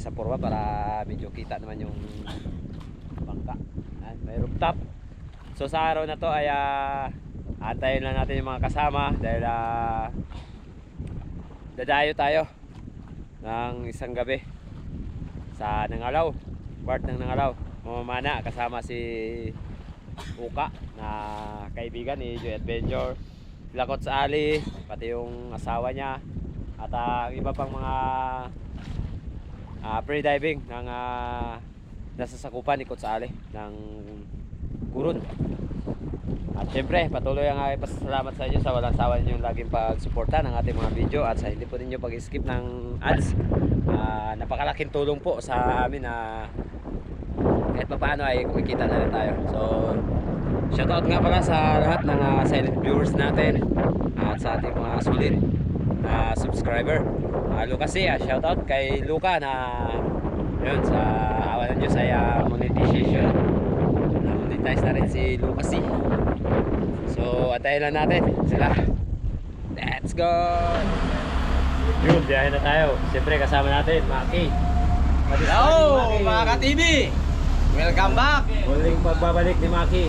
tayo sa Purwa para medyo kita naman yung bangka. Yan, may rooftop. So sa araw na to ay ah, antayin lang natin yung mga kasama dahil ah, dadayo tayo ng isang gabi sa Nangalaw, part ng Nangalaw. Mamamana kasama si Uka na kaibigan ni Joy Adventure. Lakot sa Ali, pati yung asawa niya at ang iba pang mga ah, pre-diving ng ah, nasa sakupan ni Coach Ali ng Gurun. At syempre, patuloy ang aking pasasalamat sa inyo sa walang sawa ninyong laging pagsuporta ng ating mga video at sa hindi po ninyo pag-skip ng ads. Ah, napakalaking tulong po sa amin na kahit pa paano ay kumikita na rin tayo. So, shoutout nga pala sa lahat ng ah, silent viewers natin at sa ating mga sulit na subscriber. Uh, Lucas ah, shoutout kay Luca na yun, sa awa ng Diyos ay ah, monetization. Na-monetize na rin si Lucas So, antayin lang natin sila. Let's go! Yun, biyahe na tayo. Siyempre kasama natin, Maki. Hello, mga ka-TV! Welcome back! Muling pagbabalik ni Maki.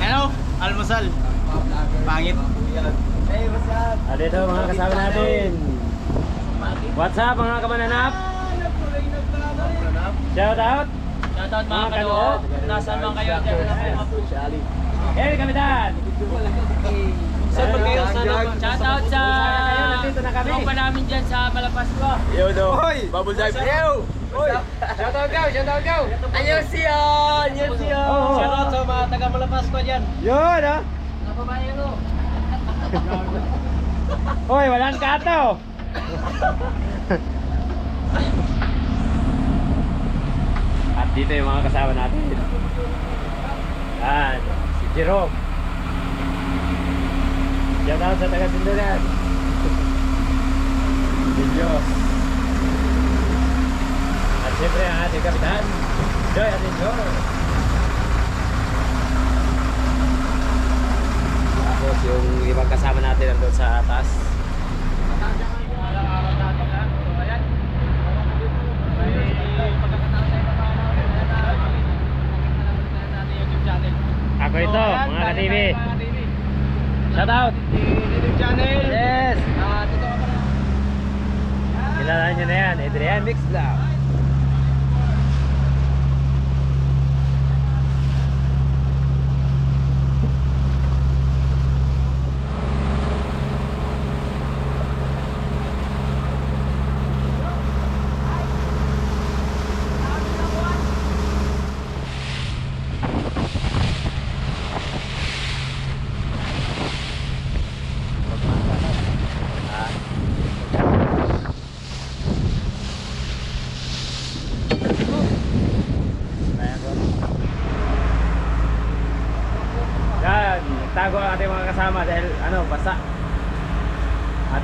Ano? Almusal. Pangit. Hey, what's up? Dito mga kasama natin. What's up mga kamananap? Shout out! Shoutout mga kaloob. Nasaan man kayo? Hey, kamitan! Saan ba kayo? Sa kayo? Nandito na kami. tropa namin dyan sa Malapas ko. Yo, no. Bubble dive. Yo! Shout out go! Shout out go! Annyeonghaseyo! Annyeonghaseyo! Oh. Shout out sa mga taga Malapas ko dyan. Yun, ha? Napabayan ko. Hoy, walang kato! At dito yung mga kasama natin. Yan, si Jerome. Shout out sa taga Sindulan. Si Diyos. At siyempre ang ating kapitan, Joy at Joy. Tapos yung ibang kasama natin nandun sa taas. Out!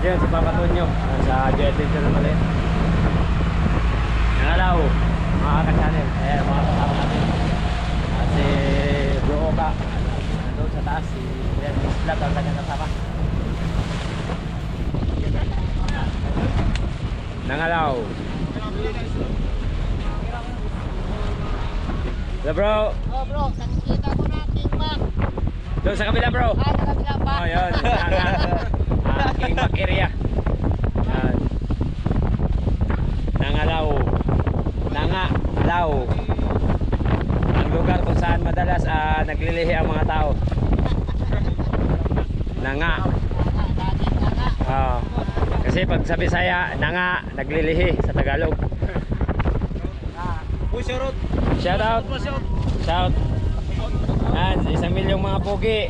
At yun, si Papa Tonyo, sa Jet Adventure na mali. Nangalaw, mga ka-channel, eh, mga kasama natin. At si Bro Oka, nandun sa taas, si Red Mix Vlog, ang kanyang kasama. Nangalaw. Hello bro, Oh bro, nakikita ko na King Mac. doon sa kabila bro. Ah, sa kabila pa. Oh, yun. Ah, King Mac area. Yan. Nangalaw. Nangalaw. Ang lugar kung saan naglilihi ang mga tao. Nanga. Ah. kasi pag sa Bisaya, nanga, naglilihi sa Tagalog. Push your road. Shout out. Shout. Yan, isang milyong mga pugi.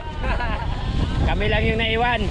Kami lang yung naiwan.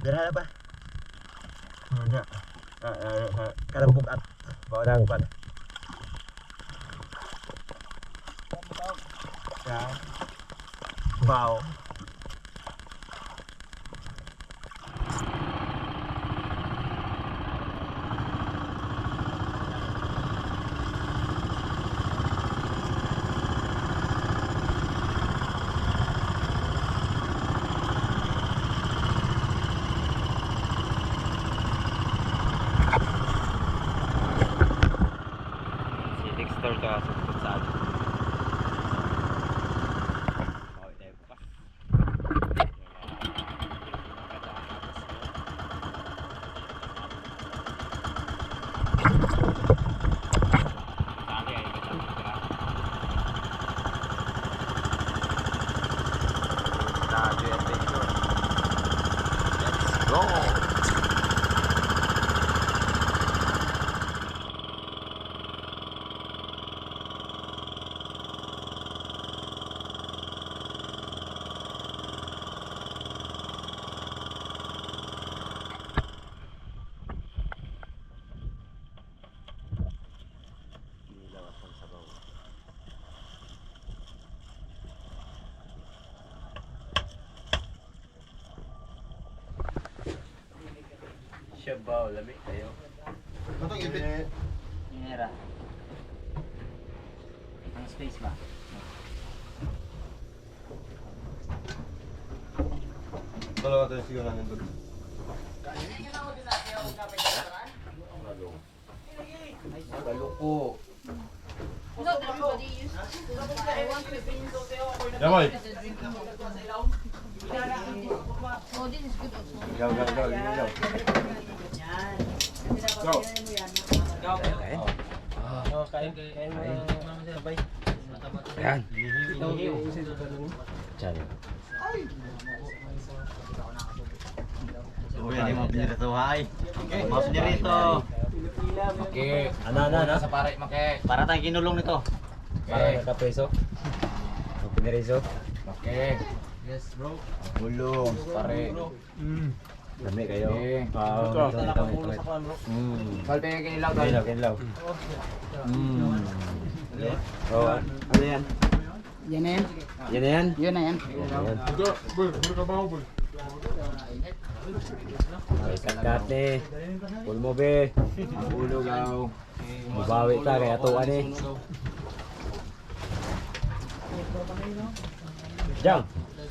Dira na ba? Ano? Ah, ah, ah, karang bukat. Bawa na ang pan. Ya. Wow. Si Dexter ka sa tukod sa atin. Okay, tayo bukas. Tali ay katulad Radio Adventure. Let's go! Ilaw at ang sabaw. Shabaw, lamig kayo. Inera. Ang space ba? Dalawa tayo siguro namin doon. Baluko. Not everybody used to. I Oh, this is good also. Gaw, gaw, gaw, gaw. Gaw. Yan. Diyan. Kuya, di mo pinirito, hay. Mas nirito. Oke. Ano, ano, ano? Sa pare make. Para tayong kinulong nito. Para nakapreso. Piniriso. Oke. Yes, bro. Gulong. Pare. Dami kayo. Okay. Ah, ito, ito, ito, ito. Mm. Kalpe kinilaw tol. Kinilaw, kinilaw. Mm. Oh, ano yan? Yan na yan. Yan na yan? Yun na yan. Yan. Ay, kakate. Pulmo be. Ulo gaw. Mabawi ta kaya tuan eh. Jang.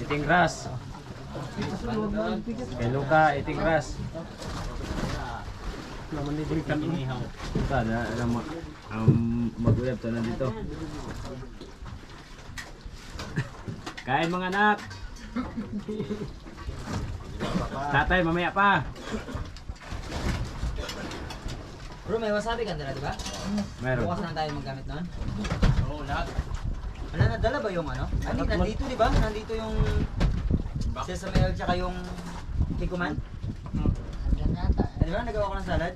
Eating grass. Kay Luka, eating grass. Ito, na, na, ma, um, mag-ulap to na dito. Kain mga anak. Tatay, mamaya pa. Bro, may wasabi ka nila, di ba? Meron. Bukas na tayo maggamit noon. Oo, lahat. Wala, nadala ba yung ano? I mean, nandito, di ba? Nandito yung sesame oil tsaka yung kikuman. Ah, Di ba? Nagawa ko ng salad?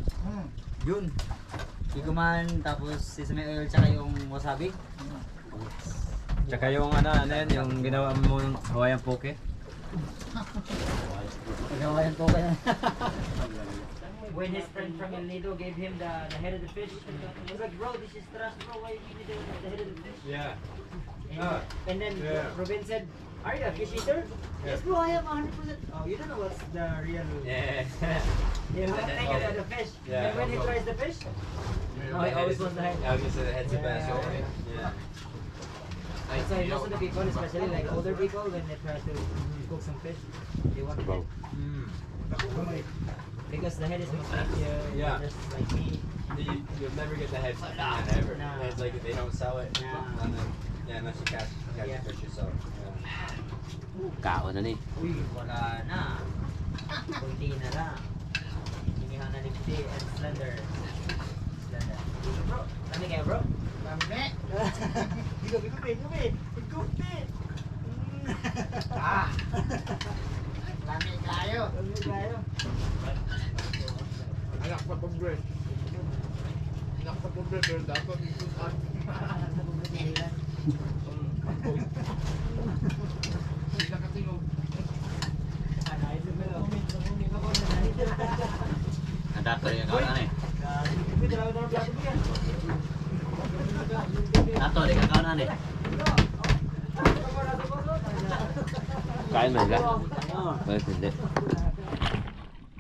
Yun. Kikuman, tapos sesame oil tsaka yung wasabi. Tsaka yung ano, ano yan, yung ginawa mo ng Hawaiian poke. Nagawa yan po kaya. When his friend from El Nido gave him the, the head of the fish, he was like, bro, this is trash, bro. Why you give me the, the head of the fish? Yeah. And, Ah. and then Yeah. Ruben said, Are you a fish eater? Yes, bro, I am 100%. Oh, you don't know what's the real. Yeah. You know, take it at the fish. Yeah. And when he tries the fish, oh, he always wants the head. Obviously, the head's the best. Yeah. Yeah. That's why most of the people, especially like older people, when they try to cook some fish, they want the head. Because the head is most uh, Yeah. just like me. you, you'll never get the head from that ever. No. It's like they don't sell it. No. Unless you catch, catch Yeah. yourself. Yeah. Kao na ni. Uy, wala na. Kunti na lang. Hinihan na ni Pidi and Slender. Slender. Bro, kami kayo bro? Kami. Bigo, bigo, bigo, bigo, Ah! Lami kayo. Lami kayo. Anak sa pobre. Anak sa pobre, pero dapat isusan. Hindi na katingog. Nadato yung kawan eh. Nato, di ka kawan eh. Kain man ka? Oo. Bakit hindi?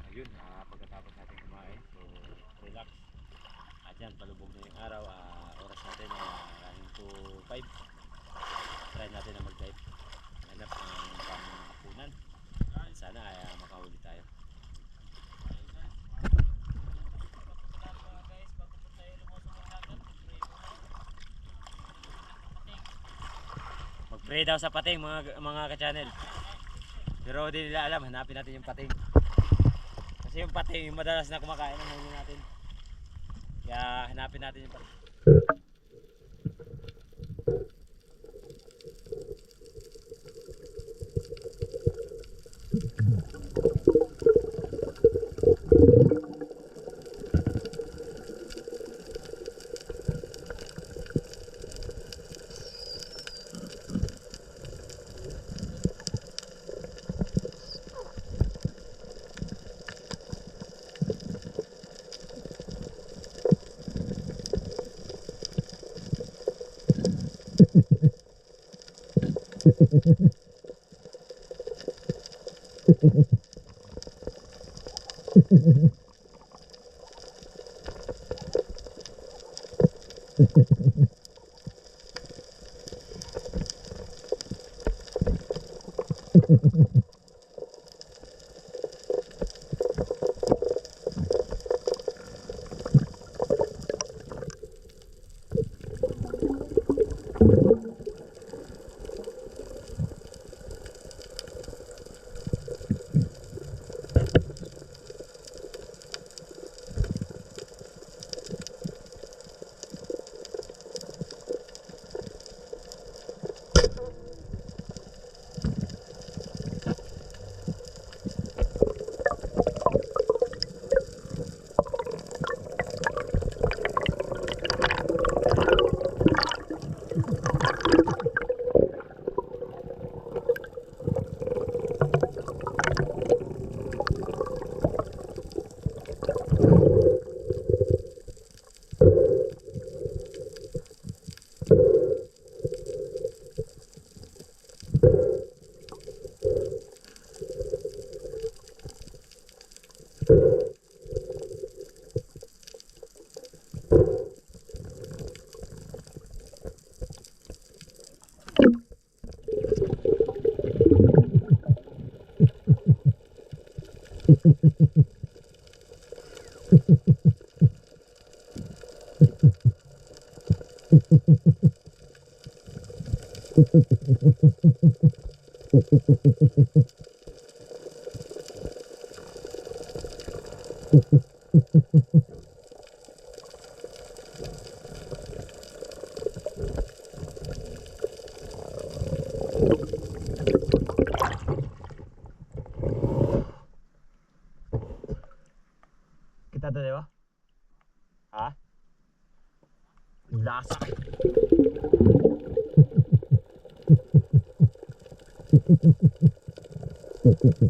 Ayun, ah, pagkatapos natin kumain, so relax. At yan, palubog na yung araw. ah, oras natin ay uh, to 5. Try natin na mag-dive. Hanap ng panghapunan. And sana ay ah, makahuli tayo. Mag-pray daw sa pating mga mga ka-channel. Pero di nila alam, hanapin natin yung pating. Kasi yung pating, yung madalas na kumakain ng huli natin. Kaya hanapin natin yung pating. フフフ。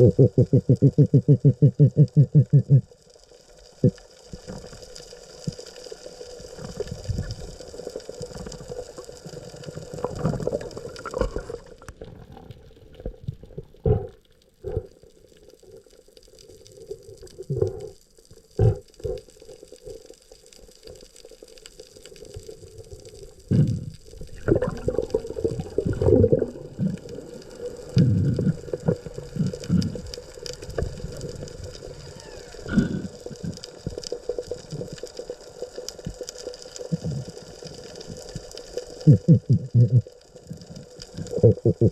フフフフフフフフフフフ。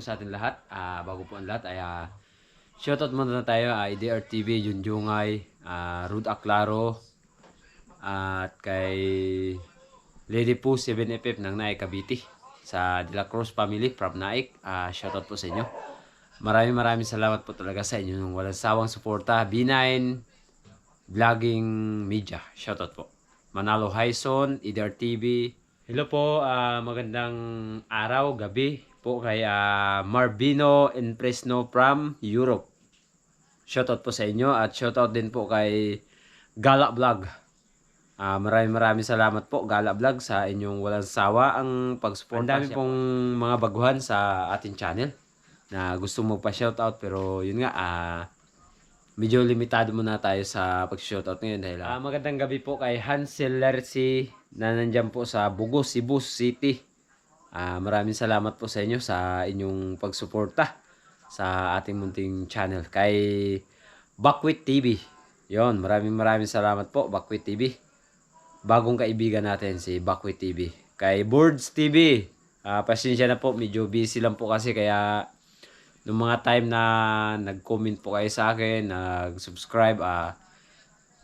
po sa atin lahat. Ah, bago po ang lahat ay ah, shoutout muna na tayo ah, IDR TV, Junjungay, ah, Rud Aclaro, at kay Lady Poo 7FF ng Naik Cavite sa De La Cruz family from Naik. Ah, shoutout po sa inyo. Maraming maraming salamat po talaga sa inyo ng walang sawang suporta. B9 Vlogging Media. Shoutout po. Manalo Hyson, IDR TV. Hello po, ah, magandang araw, gabi po kay ah, Marvino Impresno from Europe. Shoutout po sa inyo at shoutout din po kay Gala Vlog. Ah, maraming maraming salamat po Gala Vlog sa inyong walang sawa ang pag-support. Ang dami pong mga baguhan sa ating channel na gusto mo pa shoutout pero yun nga ah medyo limitado muna tayo sa pag-shoutout ngayon dahil ah, magandang gabi po kay Hansel Lercy na nandyan po sa Bugos, Cebu City. Ah, maraming salamat po sa inyo sa inyong pagsuporta sa ating munting channel kay Bakwit TV. Yon, maraming maraming salamat po Bakwit TV. Bagong kaibigan natin si Bakwit TV. Kay Boards TV. Ah, pasensya na po, medyo busy lang po kasi kaya nung mga time na nag-comment po kayo sa akin, nag-subscribe, ah,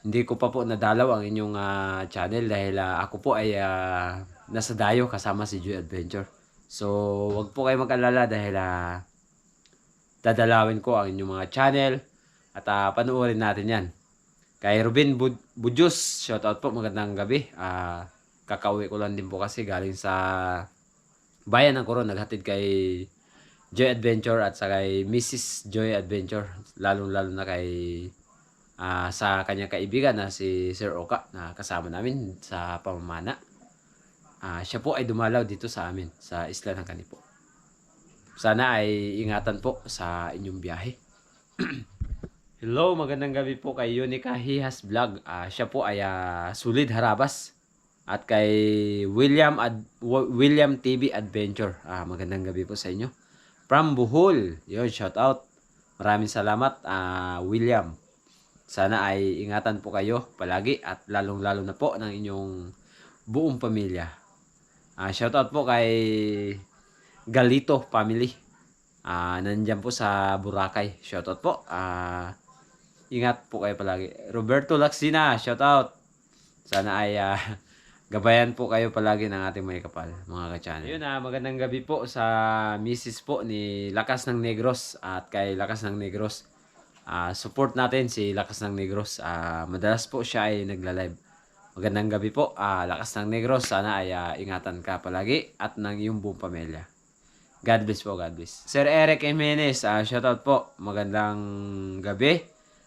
hindi ko pa po nadalaw ang inyong ah, channel dahil ah, ako po ay ah, nasa dayo kasama si Joy Adventure. So, wag po kayo mag-alala dahil ah, dadalawin ko ang inyong mga channel at ah, panuorin natin yan. Kay Ruben Bud Budjus, shoutout po, magandang gabi. Ah, kakauwi ko lang din po kasi galing sa bayan ng Coron, naghatid kay Joy Adventure at sa kay Mrs. Joy Adventure, lalong-lalo na kay ah, sa kanyang kaibigan na si Sir Oka na kasama namin sa pamamana. Ah, siya po ay dumalaw dito sa amin sa isla ng Kanipo. Sana ay ingatan po sa inyong biyahe. Hello, magandang gabi po kay Unica Hihas Vlog. Ah, siya po ay ah, Sulid Harabas at kay William Ad- William TV Adventure. Ah, magandang gabi po sa inyo. From Bohol. Yun, shout out. Maraming salamat, ah, William. Sana ay ingatan po kayo palagi at lalong-lalo na po ng inyong buong pamilya. Ah, shout out po kay Galito family. Ah, nandiyan po sa Boracay. Shout out po. Ah, ingat po kayo palagi. Roberto Laxina, shout out. Sana ay ah, gabayan po kayo palagi ng ating may kapal, mga ka-channel. Yun ah, magandang gabi po sa misis po ni Lakas ng Negros at kay Lakas ng Negros. ah, support natin si Lakas ng Negros. Ah, madalas po siya ay nagla-live. Magandang gabi po, ah, Lakas ng Negros. Sana ay ah, ingatan ka palagi at ng iyong buong pamilya. God bless po, God bless. Sir Eric Jimenez, ah, shoutout po. Magandang gabi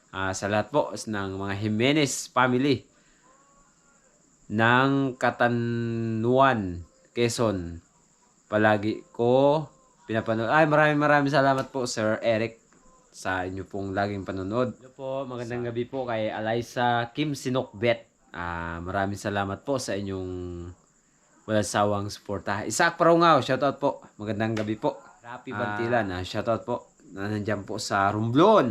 ah, sa lahat po ng mga Jimenez family ng Katanuan, Quezon. Palagi ko pinapanood. Ay, maraming maraming salamat po, Sir Eric, sa inyo pong laging panonood. Hello po, magandang gabi po kay Eliza Kim Sinokbet. Ah, maraming salamat po sa inyong walang sawang suporta. Isaac Parungaw, shoutout po. Magandang gabi po. Rapi Bantilan, ah, shoutout po. Na nandyan po sa Romblon.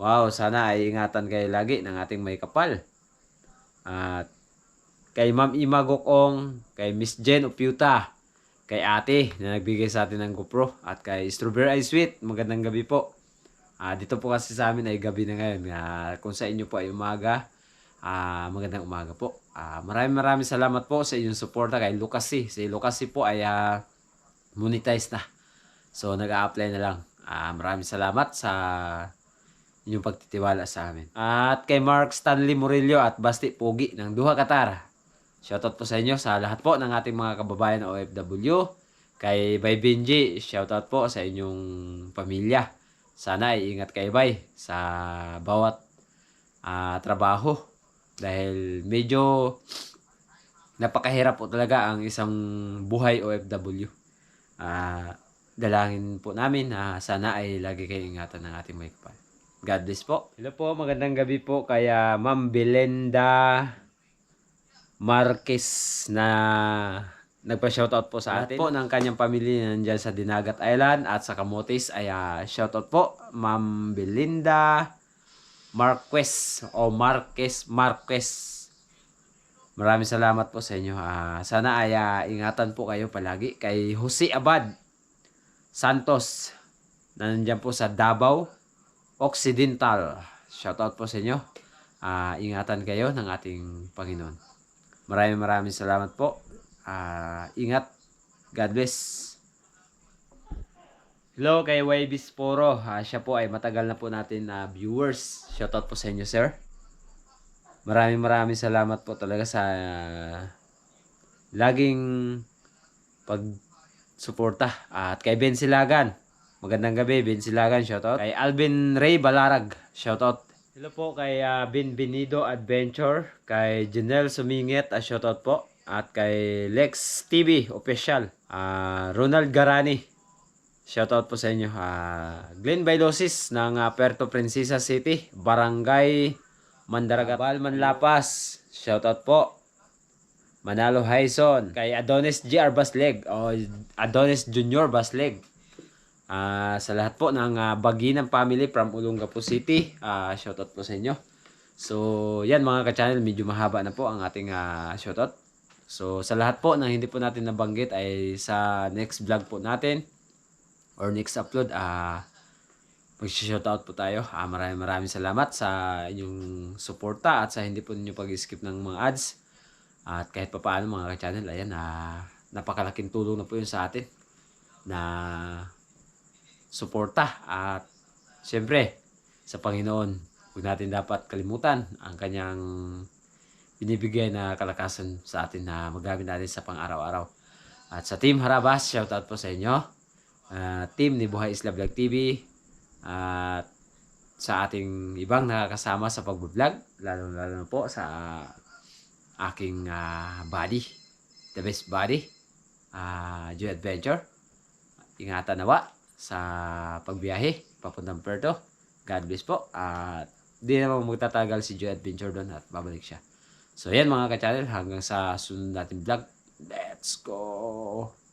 Wow, sana ay ingatan kayo lagi ng ating may kapal. At kay Ma'am Ima Gokong, kay Miss Jen Upiuta, kay ate na nagbigay sa atin ng GoPro, at kay Strawberry Ice Sweet, magandang gabi po. Ah, dito po kasi sa amin ay gabi na ngayon. Ah, kung sa inyo po ay umaga, ah, magandang umaga po. Ah, maraming maraming salamat po sa inyong suporta kay Lucas C. Si Lucas C po ay ah, monetize na. So nag-a-apply na lang. Ah, maraming salamat sa inyong pagtitiwala sa amin. At kay Mark Stanley Murillo at Basti Pogi ng Duha Katara. Shoutout po sa inyo sa lahat po ng ating mga kababayan OFW. Kay Bay Benji, shoutout po sa inyong pamilya. Sana ay ingat kayo Bay sa bawat ah, trabaho. Dahil medyo napakahirap po talaga ang isang buhay OFW. Ah, dalangin po namin na sana ay lagi kayo ingatan ng ating may kapal. God bless po. Hello po, magandang gabi po kaya Ma'am Belenda Marquez na nagpa-shoutout po sa atin. po ng kanyang pamilya nandyan sa Dinagat Island at sa Camotes ay ah, shoutout po Ma'am Belinda Marquez o Marquez Marquez. Maraming salamat po sa inyo. Ah, sana ay ah, ingatan po kayo palagi kay Jose Abad Santos na nandyan po sa Davao Occidental. Shoutout po sa inyo. Ah, ingatan kayo ng ating Panginoon. Maraming maraming salamat po. Ah, ingat. God bless. Hello kay YB Sporo. Ah, siya po ay matagal na po natin na viewers. Shoutout po sa inyo, sir. Maraming maraming salamat po talaga sa laging pag suporta. At kay Ben Silagan. Magandang gabi, Ben Silagan. Shoutout. Kay Alvin Ray Balarag. Shoutout. Hello po kay ah, Ben Benido Adventure. Kay Janelle Sumingit. Uh, shoutout po. At kay Lex TV Official. Ah, Ronald Garani. Shoutout po sa inyo. Ah, Glenn Bailosis ng ah, Puerto Princesa City. Barangay Mandaragat. Balman Lapas. Shoutout po. Manalo Hyson. Kay Adonis GR Basleg. O Adonis Junior Basleg. Ah, sa lahat po ng uh, Baginang family from Olongapo City. Ah, shoutout po sa inyo. So, yan mga ka-channel, medyo mahaba na po ang ating ah, shoutout. So, sa lahat po na hindi po natin nabanggit ay sa next vlog po natin or next upload, ah mag-shoutout po tayo. Ah, maraming maraming salamat sa inyong suporta at sa hindi po ninyo pag-skip ng mga ads. At kahit pa paano mga ka-channel, ayan, ah, napakalaking tulong na po yun sa atin na suporta at siyempre sa Panginoon huwag natin dapat kalimutan ang kanyang binibigay na kalakasan sa atin na magamit natin sa pang-araw-araw. At sa Team Harabas, shoutout po sa inyo. Ah, team ni Buhay Isla Vlog TV at sa ating ibang nakakasama sa pag-vlog, lalo-lalo na po sa aking ah, buddy, the best buddy, uh, Joy Adventure. Ingatan nawa sa pagbiyahe papuntang Puerto. God bless po. At di naman magtatagal si Joy Adventure doon at babalik siya. So yan mga ka-channel hanggang sa sunod natin vlog. Let's go!